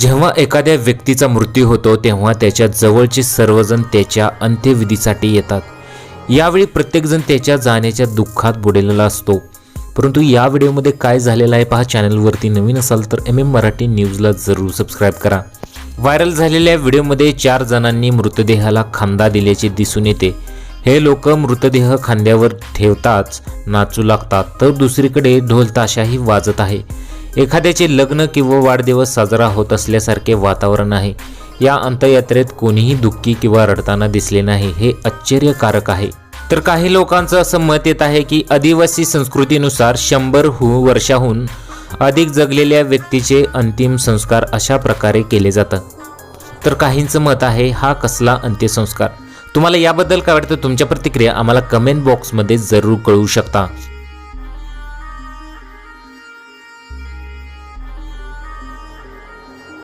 जेव्हा एखाद्या व्यक्तीचा मृत्यू होतो तेव्हा त्याच्या जवळचे सर्वजण त्याच्या अंत्यविधीसाठी येतात. यावेळी प्रत्येकजण त्याच्या जाण्याच्या दुःखात बुडलेला असतो. परंतु या व्हिडिओमध्ये काय झालेलं आहे पहा चॅनलवरती नवीन असाल तर एम एम मराठी न्यूजला जरूर सबस्क्राईब करा. व्हायरल झालेल्या व्हिडिओमध्ये चार जणांनी मृतदेहाला खांदा दिल्याचे दिसून येते. हे लोक मृतदेह खांद्यावर ठेवताच नाचू लागतात तर दुसरीकडे ढोलताशाही वाजत आहे. एखाद्याचे लग्न किंवा वाढदिवस साजरा होत असल्यासारखे वातावरण आहे. या अंत्ययात्रेत कोणीही दुःखी किंवा रडताना दिसले नाही हे आश्चर्यकारक आहे. तर काही लोकांचं असं मत येत आहे की आदिवासी संस्कृतीनुसार शंभर हु वर्षाहून अधिक जगलेल्या व्यक्तीचे अंतिम संस्कार अशा प्रकारे केले जातात. तर काहींचं मत आहे हा कसला अंत्यसंस्कार? तुम्हाला याबद्दल काय वाटतं? तुमच्या प्रतिक्रिया आम्हाला कमेंट बॉक्समध्ये जरूर कळवू शकता.